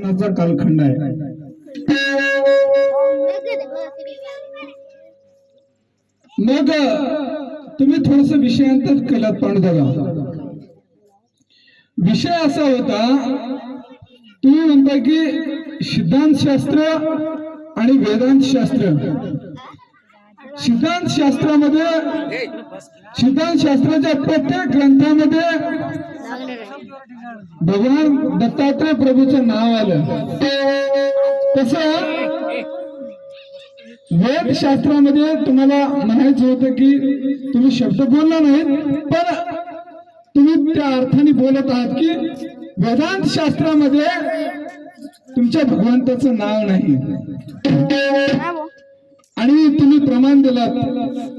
शासनाचा कालखंड आहे. मग तुम्ही थोडस विषयांतर केलात पांडुदादा विषय असा होता तुम्ही म्हणता की सिद्धांत शास्त्र आणि वेदांत शास्त्र. सिद्धांत शास्त्रामध्ये सिद्धांत शास्त्राच्या प्रत्येक ग्रंथामध्ये भगवान दत्तात्रय प्रभूचं नाव आलं. तस वेद शास्त्रामध्ये तुम्हाला म्हणायचं होतं की तुम्ही शब्द बोलला नाहीत पण तुम्ही त्या अर्थाने बोलत आहात की वेदांत शास्त्रामध्ये तुमच्या भगवंताचं नाव नाही. आणि तुम्ही प्रमाण दिलात.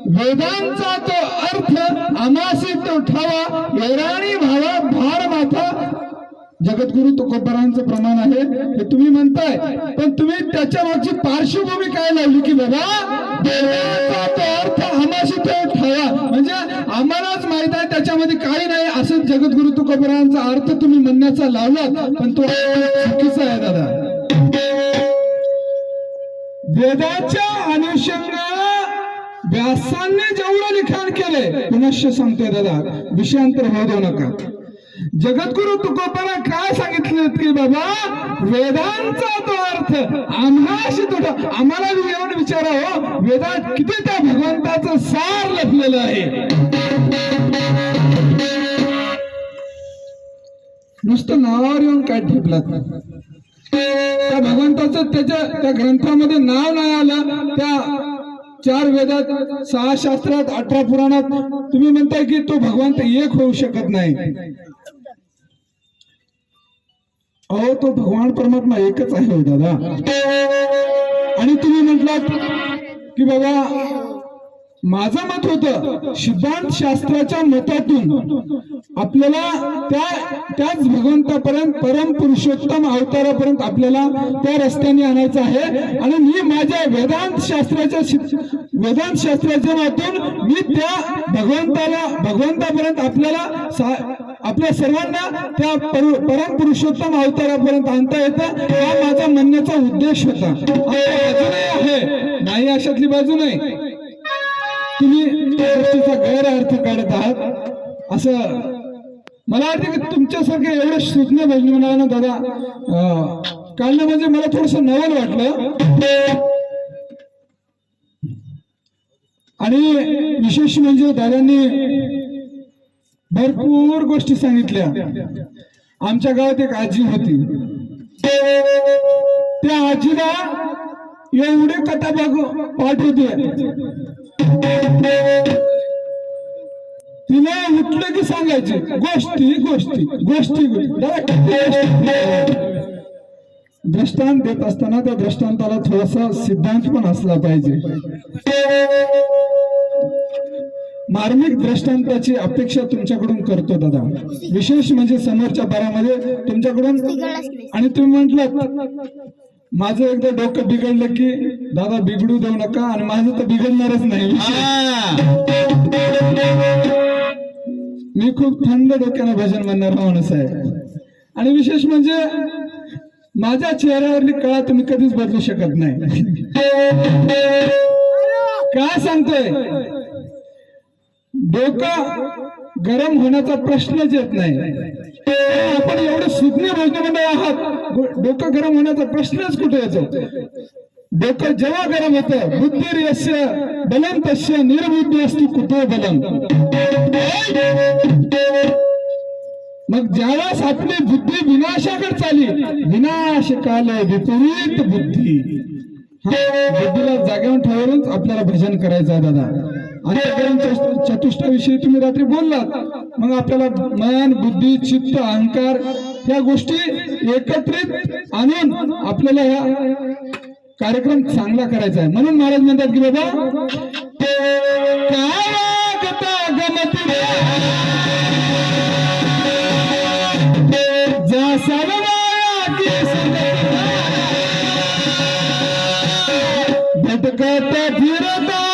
वेदांचा तो अर्थ आमासी तो ठावा येराणी भावा भार माथा. जगद्गुरु तुकोबरांचं प्रमाण आहे हे तुम्ही म्हणताय. पण तुम्ही त्याच्या मागची पार्श्वभूमी काय लावली की बाबा देवाचा तो अर्थ आमाशी तो ठावा. म्हणजे आम्हालाच माहीत आहे त्याच्यामध्ये काही नाही असं जगद्गुरु तुकोबरांचा अर्थ तुम्ही म्हणण्याचा लावलात पण तो चुकीचा आहे दादा. वेदाच्या अनुषंगाने व्यासांनी जेवढं लिखाण केले पुनश्च सांगतोय दादा विषयांतर होऊ देऊ नका. जगद्गुरु तुकोबाला काय सांगितलं की बाबा वेदांचा तो अर्थ आम्हाशी तो आम्हाला येऊन विचारा हो वेदात किती त्या भगवंताचं सार लपलेलं आहे. नुसतं नावावर येऊन काय ठेपलात? त्या भगवंताचं त्याच्या त्या ग्रंथामध्ये नाव नाही आलं त्या चार वेदात सहा शास्त्रात अठरा पुराणात तुम्ही म्हणताय की तो भगवंत एक होऊ शकत नाही. अहो तो भगवान परमात्मा एकच आहे हो, दादा. आणि तुम्ही म्हटलात की बाबा माझं मत होतं सिद्धांत शास्त्राच्या मतातून आपल्याला त्या त्याच भगवंतापर्यंत परम पुरुषोत्तम अवतारापर्यंत आपल्याला त्या रस्त्याने आणायचं आहे. आणि मी माझ्या वेदांत शास्त्राच्या वेदांत शास्त्राच्या मातून मी त्या भगवंताला भगवंतापर्यंत आपल्याला आपल्या सर्वांना त्या पर- परम पुरुषोत्तम अवतारापर्यंत आणता येतं. हा माझा म्हणण्याचा उद्देश होता. आहे. नाही अशातली बाजू नाही. तुम्ही त्या गोष्टीचा गैरअर्थ काढत आहात. असं मला वाटतं की तुमच्यासारखे एवढे सुज्ञ भजनी मला ना दादा काढणं म्हणजे मला थोडस नवल वाटलं. आणि विशेष म्हणजे दादांनी भरपूर गोष्टी सांगितल्या. आमच्या गावात एक आजी होती. त्या आजीला एवढे कथा बघ पाठ होते तिला उठलं की सांगायचे गोष्टी गोष्टी गोष्टी गोष्टी. दृष्टांत देत असताना त्या दृष्टांताला थोडासा सिद्धांत पण असला पाहिजे. मार्मिक दृष्टांताची अपेक्षा तुमच्याकडून करतो दादा. विशेष म्हणजे समोरच्या बारामध्ये तुमच्याकडून आणि तुम्ही म्हटलं माझं एकदा डोकं बिघडलं की दादा बिघडू देऊ नका आणि माझं तर बिघडणारच नाही. मी खूप थंड डोक्यानं भजन म्हणणारा माणूस आहे आणि विशेष म्हणजे माझ्या चेहऱ्यावरली कळा तुम्ही कधीच बदलू शकत नाही. काय सांगतोय? डोकं गरम होण्याचा प्रश्नच येत नाही. आपण एवढे सुज्ञ भजनमंडळ आहात. गो- डोकं गरम होण्याचा प्रश्नच कुठे येतो? डोकं जेव्हा गरम होतं बुद्धिर्यस्य बलम तस्य निर्बुद्धी असतो कुतो बलम. मग ज्यावेळेस आपली बुद्धी विनाशाकडे चाली विनाश काल विपरीत बुद्धी. बुद्धीला जागेवर ठेवूनच आपल्याला भजन करायचं आहे दादा. अंतकरण चतुष्टाविषयी तुम्ही रात्री बोललात. मग आपल्याला मन बुद्धी चित्त अहंकार या गोष्टी एकत्रित आणून आपल्याला या कार्यक्रम चांगला करायचा आहे. म्हणून महाराज म्हणतात की बाबा ते गमती घटकत फिरता